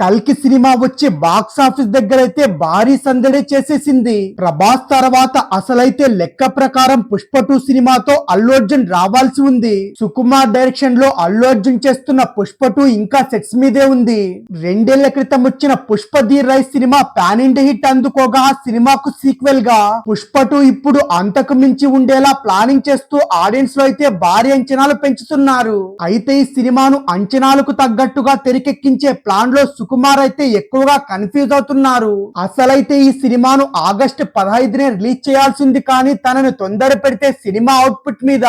కల్కి సినిమా వచ్చి box office దగ్గర అయితే భారీ సందడి చేసేసింది. ప్రభాస్ తర్వాత అసలైతే లెక్క ప్రకారం పుష్ప టూ సినిమాతో అల్లు అర్జున్ రావాల్సి ఉంది. సుకుమార్ డైరెక్షన్లో అల్లు అర్జున్ చేస్తున్న పుష్ప టూ ఇంకా సెట్స్ మీదే ఉంది. రెండేళ్ళ క్రితం వచ్చిన Pushpa the rise cinema pan India hit అందుకోగా ఆ సినిమాకు సీక్వెల్గా పుష్ప టూ ఇప్పుడు అంతకు మించి ఉండేలా ప్లానింగ్ చేస్తూ ఆడియన్స్లో అయితే భారీ అంచనాలు పెంచుతున్నారు. అయితే ఈ సినిమాను అంచనాలకు తగ్గట్టుగా తెరకెక్కించే ప్లాన్లో సుకుమార్ అయితే ఎక్కువగా కన్ఫ్యూజ్ అవుతున్నారు. అసలైతే ఈ సినిమాను ఆగస్టు పదహైదునే రిలీజ్ చేయాల్సింది కానీ తనను తొందర పెడితే సినిమా అవుట్పుట్ మీద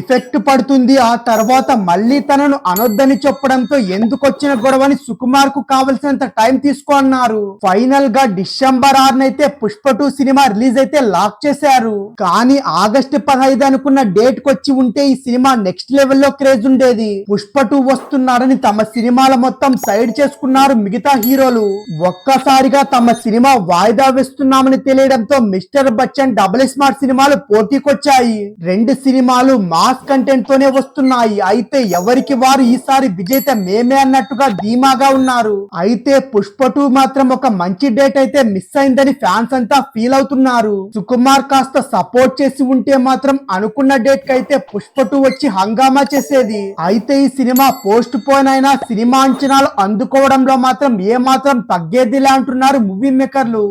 ఎఫెక్ట్ పడుతుంది. ఆ తర్వాత మళ్ళీ తనను అనొద్దని చెప్పడంతో ఎందుకు వచ్చిన గొడవని సుకుమార్కు కావలసినంత టైం తీసుకో అన్నారు. ఫైనల్గా డిసెంబర్ ఆరునైతే పుష్ప టూ సినిమా రిలీజ్ అయితే లాక్ చేశారు. కానీ ఆగస్టు పదహైదు అనుకున్న డేట్ కొచ్చి వచ్చి ఉంటే ఈ సినిమా నెక్స్ట్ లెవెల్లో క్రేజ్ ఉండేది. పుష్ప టూ వస్తున్నారని తమ సినిమాల మొత్తం సైడ్ చేసుకున్నారు. మిగతా హీరోలు ఒక్కసారిగా తమ సినిమా వాయిదా వేస్తున్నామని తెలియడంతో మిస్టర్ బచ్చన్ డబుల్ స్మార్ట్ సినిమాలు పోటీకొచ్చాయి. రెండు సినిమాలు మాస్ కంటెంట్ తోనే వస్తున్నాయి. అయితే ఎవరికి వారు ఈసారి విజేత మేమే అన్నట్టుగా ధీమాగా ఉన్నారు. అయితే పుష్ప టూ మాత్రం ఒక మంచి డేట్ అయితే మిస్ అయిందని ఫ్యాన్స్ అంతా ఫీల్ అవుతున్నారు. సుకుమార్ కాస్త సపోర్ట్ చేసి ఉంటే మాత్రం అనుకున్న డేట్ కైతే అయితే పుష్ప టూ వచ్చి హంగామా చేసేది. అయితే ఈ సినిమా పోస్ట్ పోయిన అయినా సినిమా అంచనాలు అందుకోవడంలో మాత్రం ఏ మాత్రం తగ్గేదిలే అంటున్నారు మూవీ మేకర్లు